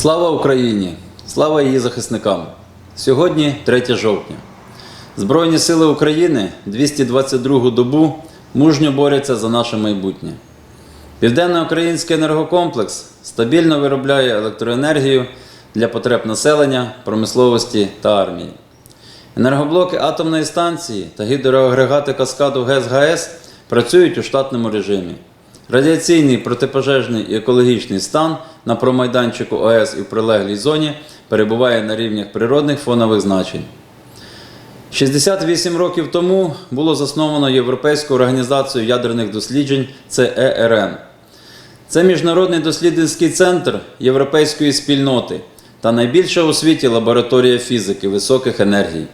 Слава Україні! Слава її захисникам! Сьогодні 3 жовтня. Збройні сили України 222 добу мужньо борються за наше майбутнє. Південноукраїнський енергокомплекс стабільно виробляє електроенергію для потреб населення, промисловості та армії. Енергоблоки атомної станції та гідроагрегати каскаду ГЕС-ГАЕС працюють у штатному режимі. Радіаційний, протипожежний і екологічний стан на промайданчику АЕС і в прилеглій зоні перебуває на рівнях природних фонових значень. 68 років тому було засновано Європейську організацію ядерних досліджень ЦЕРН. Це міжнародний дослідницький центр європейської спільноти та найбільша у світі лабораторія фізики високих енергій.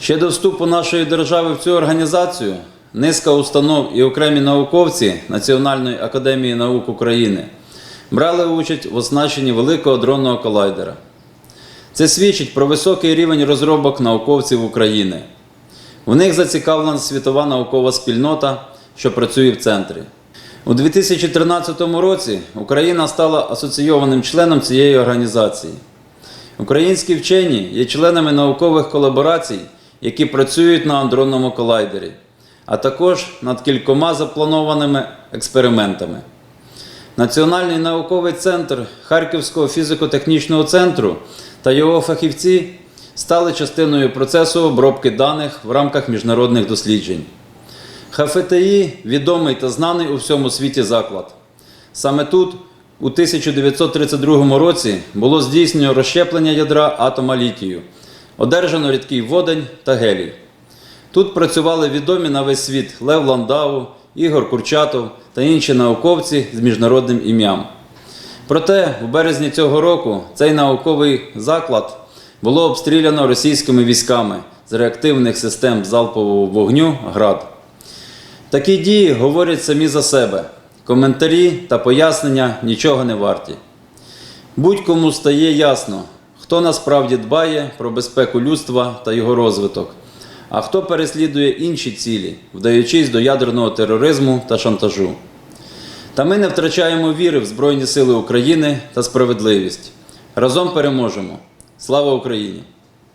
Ще до вступу нашої держави в цю організацію низка установ і окремі науковці Національної академії наук України брали участь в оснащенні великого дронного колайдера. Це свідчить про високий рівень розробок науковців України. В них зацікавлена світова наукова спільнота, що працює в центрі. У 2013 році Україна стала асоційованим членом цієї організації. Українські вчені є членами наукових колаборацій, які працюють на андронному колайдері, а також над кількома запланованими експериментами. Національний науковий центр Харківського фізико-технічного центру та його фахівці стали частиною процесу обробки даних в рамках міжнародних досліджень. ХФТІ відомий та знаний у всьому світі заклад. Саме тут, у 1932 році, було здійснено розщеплення ядра атома літію, одержано рідкий водень та гелій. Тут працювали відомі на весь світ Лев Ландау, Ігор Курчатов та інші науковці з міжнародним ім'ям. Проте, в березні цього року цей науковий заклад було обстріляно російськими військами з реактивних систем залпового вогню ГРАД. Такі дії говорять самі за себе. Коментарі та пояснення нічого не варті. Будь-кому стає ясно, хто насправді дбає про безпеку людства та його розвиток, а хто переслідує інші цілі, вдаючись до ядерного тероризму та шантажу. Та ми не втрачаємо віри в Збройні Сили України та справедливість. Разом переможемо. Слава Україні!